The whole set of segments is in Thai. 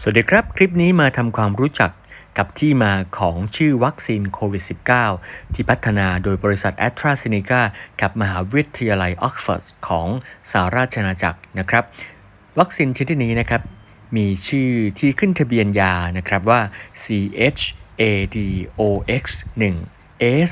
สวัสดีครับ คลิปนี้มาทำความรู้จักกับที่มาของชื่อวัคซีนโควิด -19 ที่พัฒนาโดยบริษัท a s t r a z เซ e c a กับมหาวิทยาลัยออกซฟอร์ดของสหราชอาณาจักรนะครับ วัคซีนชนิดนี้นะครับ มีชื่อที่ขึ้นทะเบียนยานะครับว่า CHADOX 1 S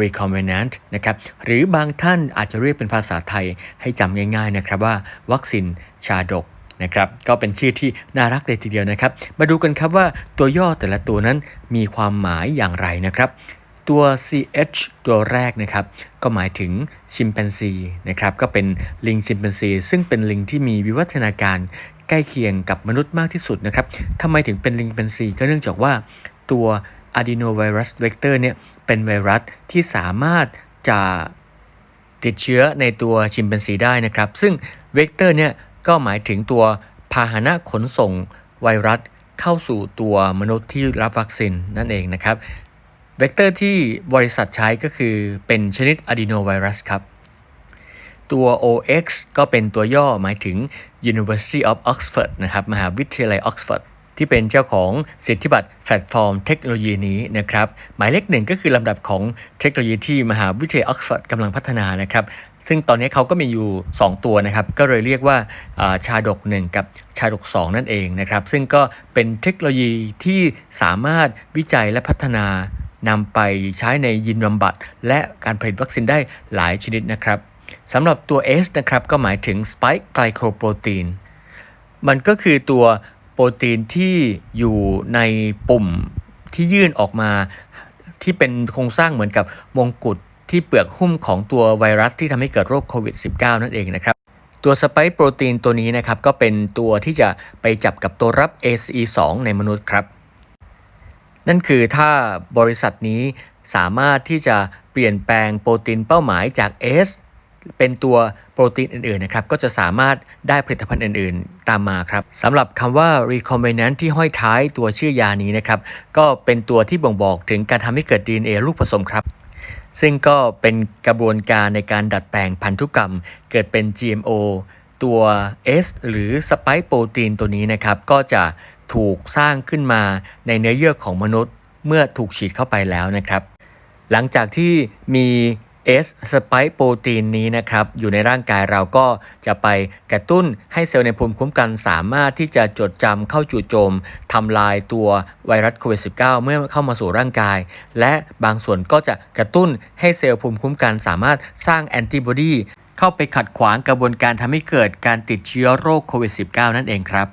recombinant นะครับหรือบางท่านอาจจะเรียกเป็นภาษาไทยให้จำง่ายๆนะครับว่า วัคซีนชาดก นะครับก็เป็นชื่อที่น่ารักเลยทีเดียวนะครับ มาดูกันครับว่าตัวย่อแต่ละตัวนั้นมีความหมายอย่างไรนะครับ ตัว CH ตัวแรกนะครับ ก็หมายถึงชิมแปนซีนะครับก็เป็นลิงชิมแปนซีซึ่งเป็นลิงที่มีวิวัฒนาการใกล้เคียงกับมนุษย์มากที่สุดนะครับทำไมถึงเป็นลิงแปนซีก็เนื่องจากว่าตัว adenovirus vector เนี่ยเป็นไวรัสที่สามารถจะติดเชื้อในตัวชิมแปนซีได้นะครับ ซึ่งเวกเตอร์เนี่ย ก็หมายถึงตัวพาหนะขนส่งไวรัสเข้าสู่ตัวมนุษย์ที่รับวัคซีนนั่นเองนะครับเวกเตอร์ที่บริษัทใช้ก็คือเป็นชนิดอะดีโนไวรัสครับ ตัว OX ก็เป็นตัวย่อหมายถึง University of Oxford นะครับ มหาวิทยาลัยออกซฟอร์ด ที่เป็นเจ้าของสิทธิบัตรแพลตฟอร์มเทคโนโลยีนี้นะครับหมายเลขหนึ่งก็คือลำดับของเทคโนโลยีที่มหาวิทยาลัยออกซฟอร์ดกำลังพัฒนานะครับซึ่งตอนนี้เขาก็มีอยู่ 2 ตัวนะครับ ก็เลยเรียกว่าชาดก 1 กับชาดก 2 นั่นเองนะครับ ซึ่งก็เป็นเทคโนโลยีที่สามารถวิจัยและพัฒนานำไปใช้ในยินบำบัด และการผลิตวัคซีนได้หลายชนิดนะครับสำหรับตัว S นะครับ ก็หมายถึง Spike Glycoprotein มันก็คือตัว โปรตีนที่อยู่ในปุ่มที่ยื่นออกมา ที่เป็นโครงสร้างเหมือนกับมงกุฎที่เปลือกหุ้มของตัวไวรัสที่ทำให้เกิดโรคโควิด -19 นั่นเองนะครับตัวสไปค์โปรตีนตัวนี้นะครับก็เป็นตัวที่จะไปจับกับตัวรับ ACE2 ในมนุษย์ครับ นั่นคือถ้าบริษัทนี้สามารถที่จะเปลี่ยนแปลงโปรตีนเป้าหมายจาก S เป็นตัวโปรตีนอื่นๆนะครับก็จะสามารถได้ผลิตภัณฑ์อื่นๆ ตามมาครับสำหรับคำว่า recombinant ที่ห้อยท้ายตัวชื่อยานี้นะครับก็เป็นตัวที่บ่งบอกถึงการทำให้เกิด DNA ลูกผสมครับ ซึ่งก็เป็นกระบวนการในการดัดแปลงพันธุกรรม เกิดเป็น GMO ตัว S หรือสไปค์โปรตีนตัวนี้นะครับก็จะถูกสร้างขึ้นมาในเนื้อเยื่อของมนุษย์ เมื่อถูกฉีดเข้าไปแล้วนะครับ หลังจากที่มี S สไปค์โปรตีนนี้นะครับอยู่ในร่างกายเราก็จะไปกระตุ้นให้เซลล์ในภูมิคุ้มกันสามารถที่จะจดจำเข้าจู่โจมทำลายตัวไวรัสโควิด -19 เมื่อเข้ามาสู่ร่างกาย และบางส่วนก็จะกระตุ้นให้เซลล์ภูมิคุ้มกันสามารถสร้างแอนติบอดีเข้าไปขัดขวางกระบวนการทำให้เกิดการติดเชื้อโรคโควิด -19 นั่นเองครับ